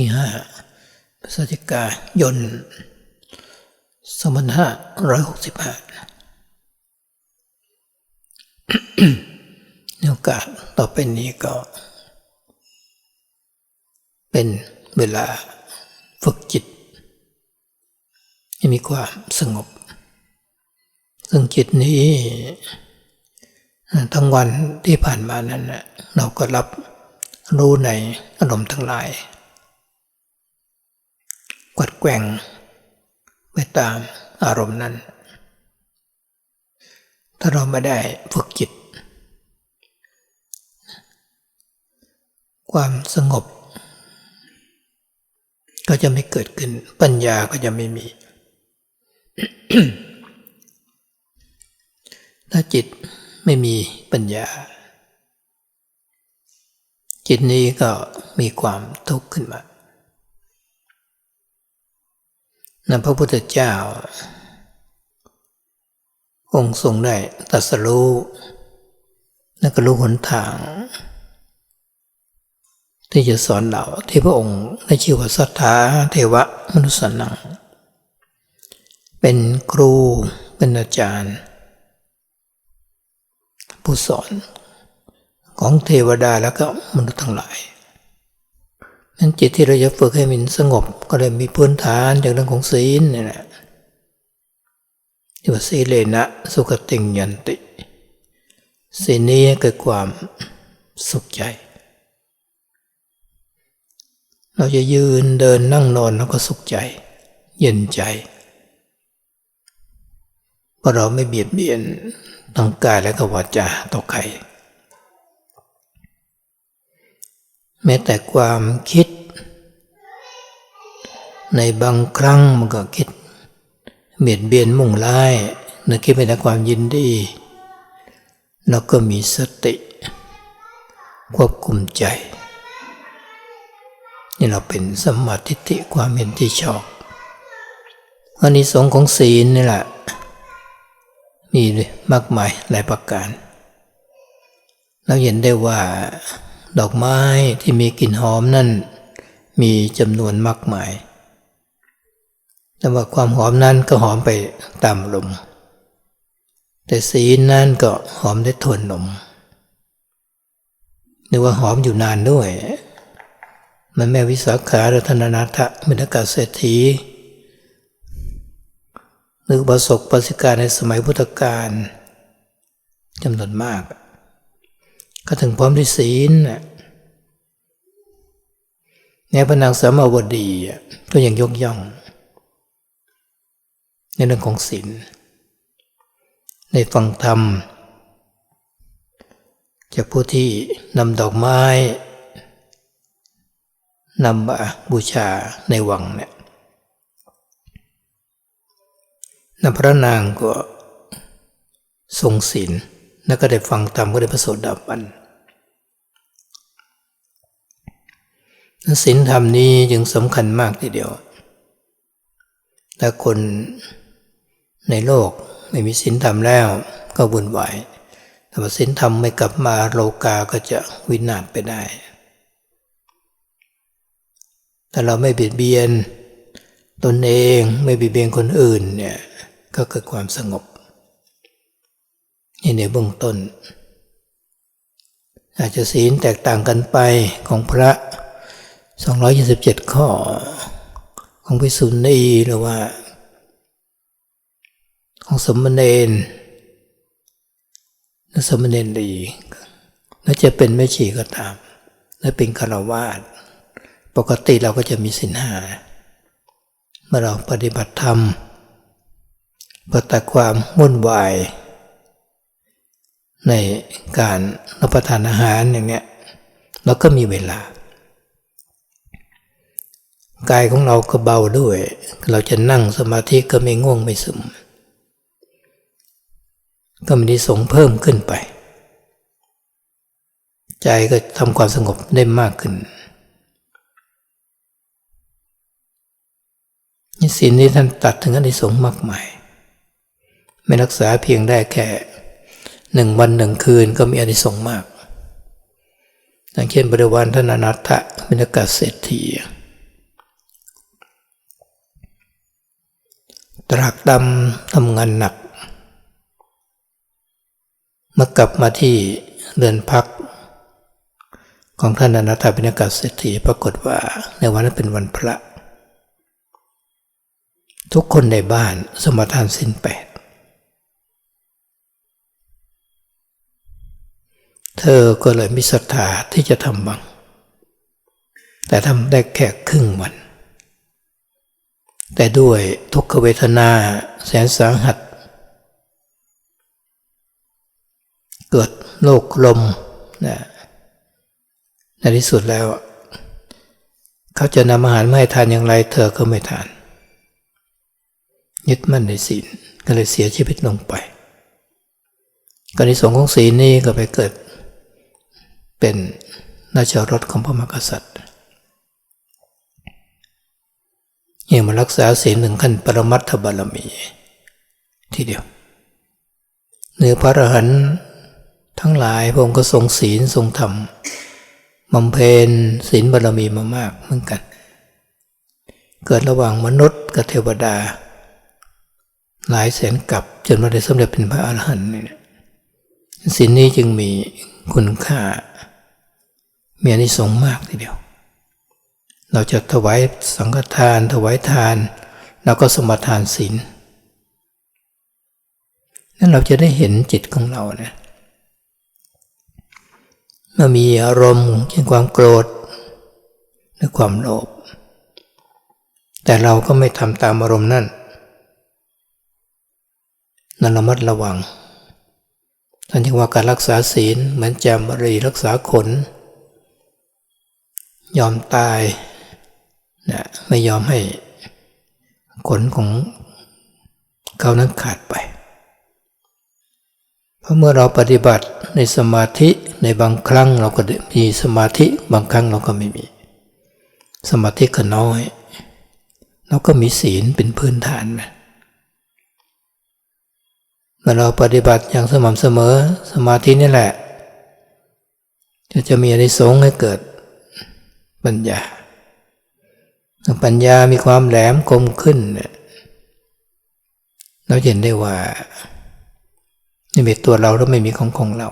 ที่ห้าพฤศจิกายนสองพันห้าร้อยหกสิบห้าในโอกาสต่อไปนี้ก็ เป็นเวลาฝึกจิตให้มีความสงบ ซึ่งจิตนี้ทั้งวันที่ผ่านมานั้นเราก็รับรู้ในอารมณ์ทั้งหลาย กวัดแกว่งไปตามอารมณ์นั้น ถ้าเราไม่ได้ฝึกจิต ความสงบ ก็จะไม่เกิดขึ้นปัญญาก็จะไม่มี ถ้าจิตไม่มีปัญญา จิตนี้ก็มีความทุกข์ขึ้นมา นะพระพุทธเจ้า องค์ทรงได้ตรัสรู้และก็รู้หนทาง ที่จะสอนเราที่พระองค์ได้ชื่อว่าสัทธาเทวะมนุษย์นัง เป็นครูเป็นอาจารย์ ผู้สอนของเทวดาแล้วก็มนุษย์ทั้งหลาย นั้นจิตที่เราจะฝึกให้มันสงบ ก็เลยมีพื้นฐานจากเรื่องของศีลนี่แหละที่ว่าศีเลนะสุขติงยันติศีลนี้เกิดความสุขใจ เราจะยืนเดินนั่งนอนแล้วก็สุขใจ เย็นใจเพราะเราไม่เบียดเบียนทางกายและก็วาจาต่อใครแม้แต่ความคิด ในบางครั้งมันก็คิดเบียดเบียนมุ่งร้ายนึกคิดไปแต่ความยินดีแล้วก็มีสติ ควบคุมใจ นี่เราเป็นสมาธิิความเห็นที่ชอบอันนี้สงของศีลนี่แหละ มีมากมายหลายประการ เราเห็นได้ว่า ดอกไม้ที่มีกลิ่นหอมนั่น มีจำนวนมากมาย แต่ว่าความหอมนั้นก็หอมไปตามลม แต่สีนั้นก็หอมได้ทวนลมนึกว่าหอมอยู่นานด้วย มันแม่วิสาขารือธนนาทะมินกาเศรษฐีนึกประสบประสิการในสมัยพุทธกาลจำนวนมาก ก็ถึงพร้อมด้วยศีลในพระนางสามาวดีก็ยังยกย่อง ในเรื่องของศีลในฟังธรรม จากผู้ที่นำดอกไม้นำมาบูชาในวังเนี่ยนพระนางก็ทรงศีลแล้วก็ได้ฟังธรรมก็ได้ประสดาบันศีลธรรมนี้จึงสำคัญมากทีเดียวถ้าคน ในโลกไม่มีศีลธรรมแล้วก็วุ่นวายแต่ว่าศีลธรรมไม่กลับมาโลกาก็จะวินาศไปได้ถ้าเราไม่เบียดเบียน ตนเองไม่เบียดเบียนคนอื่นเนี่ยก็เกิดความสงบนี่ในเบื้องต้น อาจจะศีลแตกต่างกันไปของพระ 227 ข้อ ของพิสุนีหรือว่า ของสมณเณรและสมณเณรดีและจะเป็นไม่ชีก็ตามและเป็นคารวาสปกติเราก็จะมีสินหาเมื่อเราปฏิบัติธรรมปฏิความวุ่นวาย ในการรับประทานอาหารอย่างเนี้ยเราก็มีเวลากายของเราก็เบาด้วย เราจะนั่งสมาธิก็ไม่ง่วงไม่ซึม ก็มีนิสงเพิ่มขึ้นไป ใจก็ทำความสงบได้มากขึ้นนี่สินที่ท่านตัดถึงอนิสงส์มากมาย ไม่รักษาเพียงได้แค่หนึ่งวันหนึ่งคืนก็มีอนิสงส์มากอย่างเช่นบริวารท่านอนัตตะบรรยากาศเศรษฐีตรากตำทำงานหนัก มื่อกลับมาที่เรือนพัก ของท่านอนัตถบิณกาเศรษฐีปรากฏว่าในวันนั้นเป็นวันพระ ทุกคนในบ้านสมทานสินแปด เธอก็เลยมีศรัทธาที่จะทำบัง แต่ทำได้แค่ครึ่งวัน แต่ด้วยทุกขเวทนาแสนสาหัส เกิดโรคลมนะในที่สุดแล้ว เขาจะนำอาหารมาให้ทานอย่างไร เธอก็ไม่ทาน ยึดมั่นในศีลก็เลยเสียชีวิตลงไปกรณีสงของศีลนี้ก็ไปเกิด เป็นราชรถของพระมหากษัตริย์ยังมารักษาศีลหนึ่งขั้นปรมัตถบารมี ทีเดียวเนื้อพระอรหันต์ ทั้งหลายพระองค์ก็ทรงศีลทรงธรรมบำเพ็ญศีลบารมีมามากเหมือนกัน เกิดระหว่างมนุษย์กับเทวดา หลายแสนกับจนมาได้สำเร็จเป็นพระอรหันต์นี่ศีลนี้จึงมีคุณค่า มีอนิสงส์มากทีเดียว เราจะถวายสังฆทาน ถวายทานแล้วก็สมทานศีลนั้นเราจะได้เห็นจิตของเราเนี่ย เมื่อมีอารมณ์เช่นความโกรธหรือความโลภแต่เราก็ไม่ทำตามอารมณ์นั่นนั่นระมัดระวังท่านจึงว่าการรักษาศีลเหมือนจามรีรักษาขน ยอมตายนะไม่ยอมให้ขนของเขานั้นขาดไป เพราะเมื่อเราปฏิบัติในสมาธิในบางครั้งเราก็มีสมาธิบางครั้งเราก็ไม่มี สมาธิก็น้อยเราก็มีศีลเป็นพื้นฐานนะเมื่อเราปฏิบัติอย่างสม่ำเสมอสมาธินี่แหละ จะจะมีอนิสงให้เกิดปัญญา ปัญญามีความแหลมคมขึ้น เราเห็นได้ว่า นี่เป็นตัวเราแล้วไม่มีของของเรา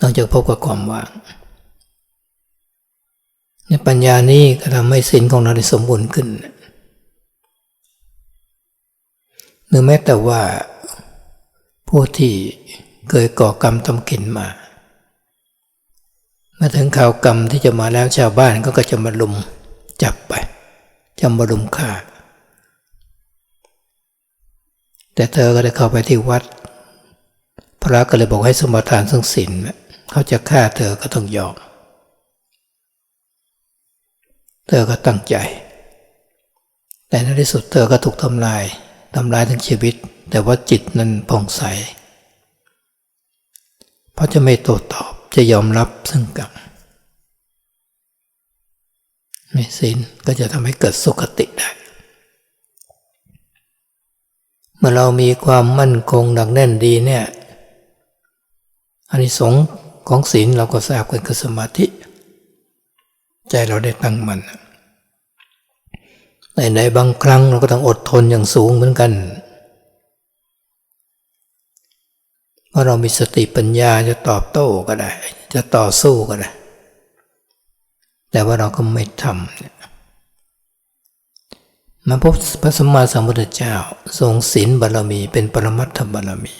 นอกจากพบกับความว่างเนี่ยปัญญานี้ก็ทำให้ศีลของเราได้สมบูรณ์ขึ้นหรือแม้แต่ว่าผู้ที่เคยก่อกรรมทำกินมา มาถึงข่าวกรรมที่จะมาแล้วชาวบ้านก็ก็จะมาลุมจับไปจะมาลุมฆ่า แต่เธอก็ได้เข้าไปที่วัด พระก็เลยบอกให้สมทานซึ่งศีลเขาจะฆ่าเธอก็ต้องยอม เธอก็ตั้งใจ แต่ในที่สุดเธอก็ถูกทำลายทำลายทั้งชีวิต แต่ว่าจิตนั้นผ่องใส เพราะจะไม่โต้ตอบจะยอมรับซึ่งกรรมไม่สินก็จะทำให้เกิดสุขติได้ เมื่อเรามีความมั่นคงหนักแน่นดีเนี่ยอันนี้สงของศีลเราก็ทราบกันคือสมาธิ ใจเราได้ตั้งมัน่นในในบางครั้งเราก็ต้องอดทนอย่างสูงเหมือนกัน เพราะเรามีสติปัญญาจะตอบโต้ก็ได้ จะต่อสู้ก็ได้ แต่ว่าเราก็ไม่ทำ มาพบพระสมมาสัมพุทธเจ้า ทรงศีลบารมีเป็นปรมัตถบารมี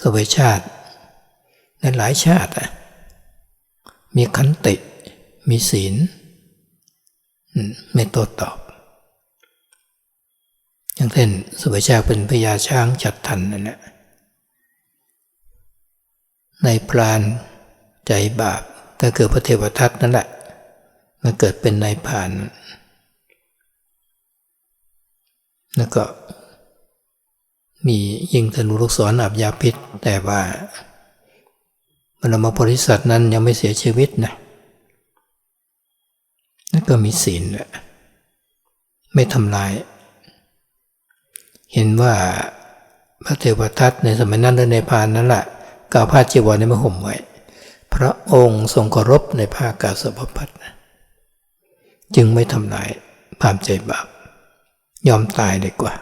สวยชาติในหลายชาติมีขันติ มีศีลไม่โต้ตอบ อย่างเช่นสุภาชาเป็นพญาช้างจัดทันนั่นแหละในพรานใจบาปก็คือพระเทวทัตนั่นแหละมันเกิดเป็นนายพาน แล้วก็ มียิงธนูลูกศรอับยาพิษ แต่ว่ามันมบริษัทนั้นยังไม่เสียชีวิตนะนั่นก็มีศีลไม่ทำลาย เห็นว่าพระเทวทัตในสมัยนั้นในพานนั้นแหละกาผ้าจีวรในมห่มไว้ พระองค์ทรงเคารพในผ้ากาสาวพัดจึงไม่ทำลายความใจบาป ยอมตายดีกว่า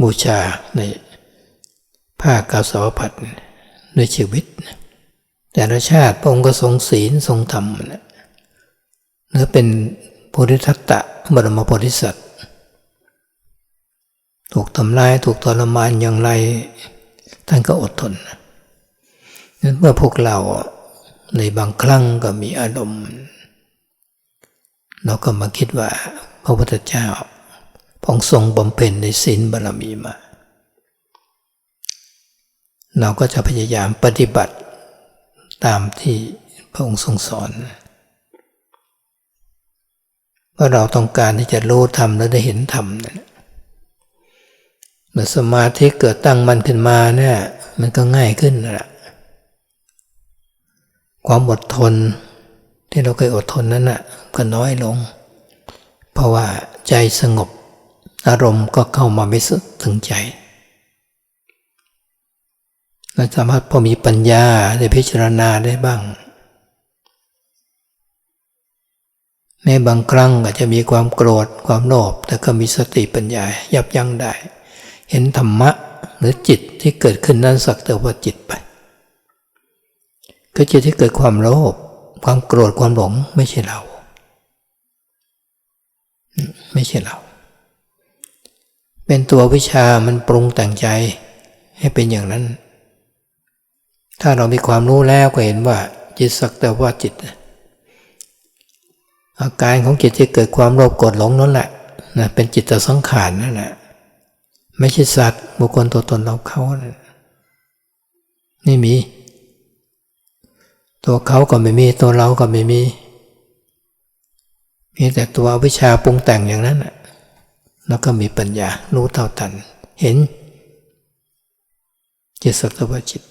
บูชาในผ้ากาสาวพัดด้วยชีวิต แต่ละชาติพระองค์ก็ทรงศีลทรงธรรมนะหรือเป็นโพธิทัตตะบรมโพธิสัตว์ถูกทำลายถูกทรมานอย่างไรท่านก็อดทนนั้นเมื่อพวกเราในบางครั้งก็มีอารมณ์ เราก็มาคิดว่า พระพุทธเจ้าพองทรงบำเพ็ญในศีลบารมีมา เราก็จะพยายามปฏิบัติตามที่พระองค์ทรงสอนเพราเราต้องการที่จะรู้ธรรมและได้เห็นธรรมนั่นเมื่อสมาธิเกิดตั้งมันขึ้นมาเนี่ยมันก็ง่ายขึ้นแหละความอดทนที่เราเคยอดทนนั้นน่ะก็น้อยลง เพราะว่าใจสงบ อารมณ์ก็เข้ามาไม่สึกถึงใจเราสามารถพอมีปัญญาได้พิจารณาได้บ้าง แม้บางครั้งอาจจะมีความโกรธความโลภแต่ก็มีสติปัญญายับยั้งได้ เห็นธรรมะหรือจิตที่เกิดขึ้นนั้นสักแต่ว่าจิตไปก็จิตที่เกิดความโลภความโกรธความหลงไม่ใช่เรา ไม่ใช่เรา เป็นตัววิชามันปรุงแต่งใจให้เป็นอย่างนั้น ถ้าเรามีความรู้แล้วก็เห็นว่า จิตสักแต่ว่าจิต อาการของจิตที่เกิดความโลภโกรธหลงนั่นแหละนะเป็นจิตสังขารนั่นแหละไม่ใช่สัตว์บุคคลตัวตนเราเขานะไม่มี ตัวเขาก็ไม่มีตัวเราก็ไม่มี มีแต่ตัววิชาปรุงแต่งอย่างนั้นแล้วก็มีปัญญารู้เท่าทัน เห็น จิตสักตว่าจิต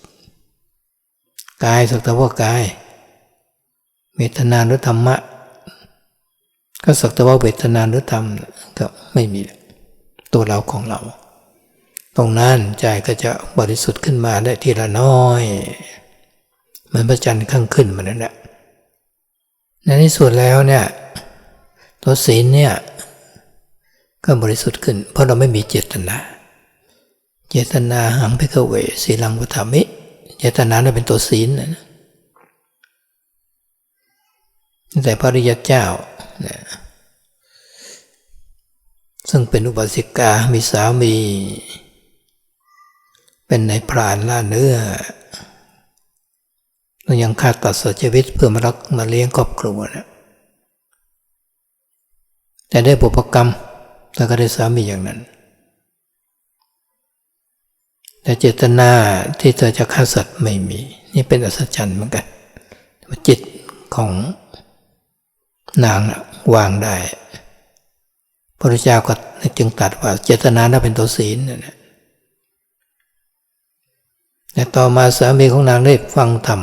กายสักตว่ากายเวทนาหรือธรรมะ ก็สักตว่าเวทนาหรือธรรมก็ไม่มีตัวเราของเรา ตรงนั้นใจก็จะบริสุทธิ์ขึ้นมาได้ทีละน้อยเหมือนพระจันทร์ข้างขึ้นมานั่นแหละในที่สุดแล้วเนี่ย ตัวศีลเนี่ยก็บริสุทธิ์ขึ้น เพราะเราไม่มีเจตนา เจตนาหังพิกเวสีลังพุทามิ เจตนาเนี่ยเป็นตัวศีลนะแต่พระริยเจ้าเนี่ยซึ่งเป็นอุบาสิกา มีสามี เป็นในพรานล่าเนื้อยังฆ่าตัดสชีวิตเพื่อมารักมาเลี้ยงครอบครัวนะ แต่ได้บุพกรรมแต่ก็ได้สามีอย่างนั้น แต่เจตนาที่เธอจะฆ่าสัตว์ไม่มี นี่เป็นอัศจรรย์เหมือนกันจิตของนางวางได้พระเจ้าก็จึงตัดว่า เจตนานั้นเป็นตัวศีลนะแต่ต่อมาสามีของนางได้ฟังธรรม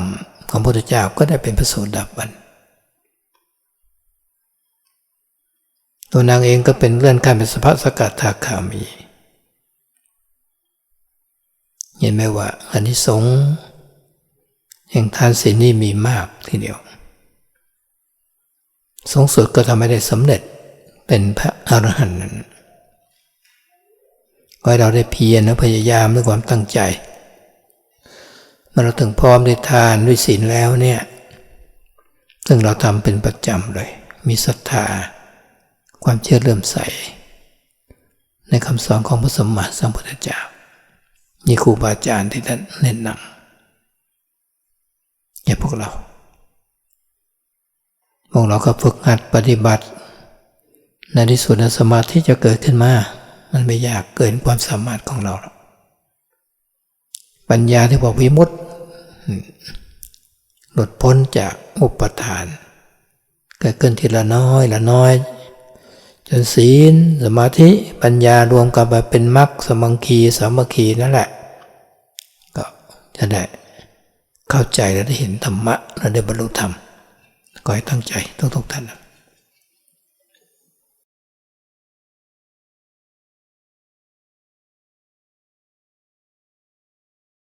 ของพระพุทธเจ้าก็ได้เป็นพระโสดาบัน ตัวนางเองก็เป็นเลื่อนขั้นเป็นสภาสกัดทาคามี เห็นไหมว่าอันนี้สงแห่งทานศีลนี่มีมากทีเดียวสงสุดก็ทำให้ได้สำเร็จเป็นพระอรหันต์นั้นก็ให้เราได้เพียรและพยายามด้วยความตั้งใจเมื่อเราถึงพร้อมด้วยทานด้วยศีลแล้วเนี่ย ซึ่งเราทำเป็นประจำเลย มีศรัทธา ความเชื่อเริ่มใส ในคำสอนของพระสมมาสัมพุทธเจ้ามีครูบาอาจารย์ที่ท่านแนะนำอย่าพวกเรา พวกเราก็ฝึกหัดปฏิบัติ ในที่สุดสมาธิจะเกิดขึ้นมา มันไม่ยากเกินความสามารถของเรา ปัญญาที่บอกวิมุตติหลุดพ้นจากอุปทาน เกิดขึ้นทีละน้อยละน้อย จนศีล สมาธิปัญญารวมกันมาเป็นมรรคสมังคีสามัคคีนั่นแหละ ก็จะได้เข้าใจและได้เห็นธรรมะและได้บรรลุธรรมก็ให้ตั้งใจทุกๆท่าน